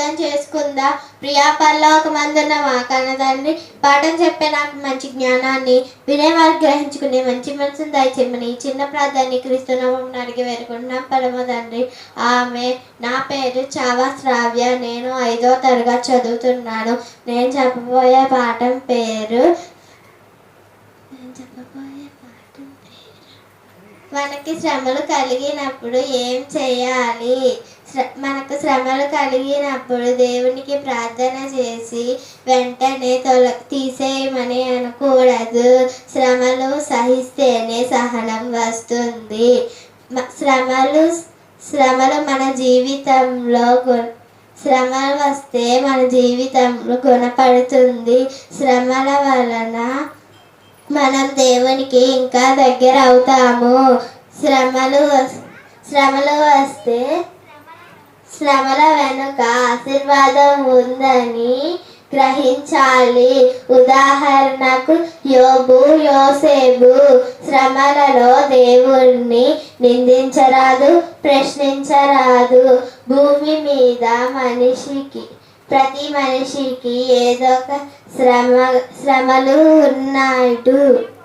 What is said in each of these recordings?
ప్రార్థన చేసుకుందా? ప్రియా పరలోక మందున్న మా కన్నదండ్రి పాఠం చెప్పే నాకు మంచి జ్ఞానాన్ని వినేవారు గ్రహించుకునే మంచి మనసును దయచేయమని ఈ చిన్న ప్రార్థన క్రీస్తునామం అడిగి వేరుకుంటున్నాం పరమ తండ్రి ఆమె నా పేరు చావా శ్రావ్య. నేను ఐదో తరగతి చదువుతున్నాను. నేను చెప్పబోయే పాఠం పేరు పాఠం మనకి శ్రమలు కలిగినప్పుడు ఏం చేయాలి? మనకు శ్రమలు కలిగినప్పుడు దేవునికి ప్రార్థన చేసి వెంటనే తొల తీసేయమని అనకూడదు. శ్రమలు సహిస్తేనే సహనం వస్తుంది. శ్రమలు శ్రమలు మన జీవితంలో శ్రమ శ్రమలు వస్తే మన జీవితంలో గుణపడుతుంది. శ్రమల వలన మనం దేవునికి ఇంకా దగ్గర అవుతాము. శ్రమలు శ్రమలు వస్తే శ్రమల వెనుక ఆశీర్వాదం ఉందని గ్రహించాలి. ఉదాహరణకు యోబు యోసేబు శ్రమలలో దేవుణ్ణి నిందించరాదు ప్రశ్నించరాదు. భూమి మీద మనిషికి ప్రతి మనిషికి ఏదో ఒక శ్రమ శ్రమలు ఉన్నాడు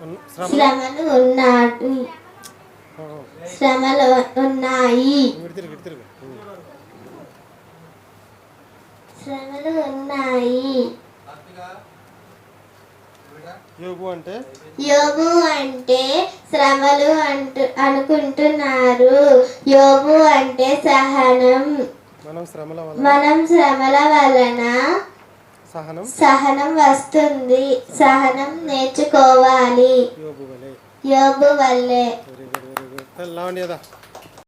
ఉన్న- శ్రమ శ్రమలు ఉన్నాడు శ్రమలు ఉన్నాయి శ్రమలు ఉన్నాయి. యోగు అంటే? యోబు అంటే శ్రమలు అంటు అనుకుంటున్నారు. యోబు అంటే సహనం. మనం శ్రమల వల్ల మనం శ్రమల వలన సహనం? సహనం వస్తుంది. సహనం నేర్చుకోవాలి. యోగు వలె. యోబు వల్లే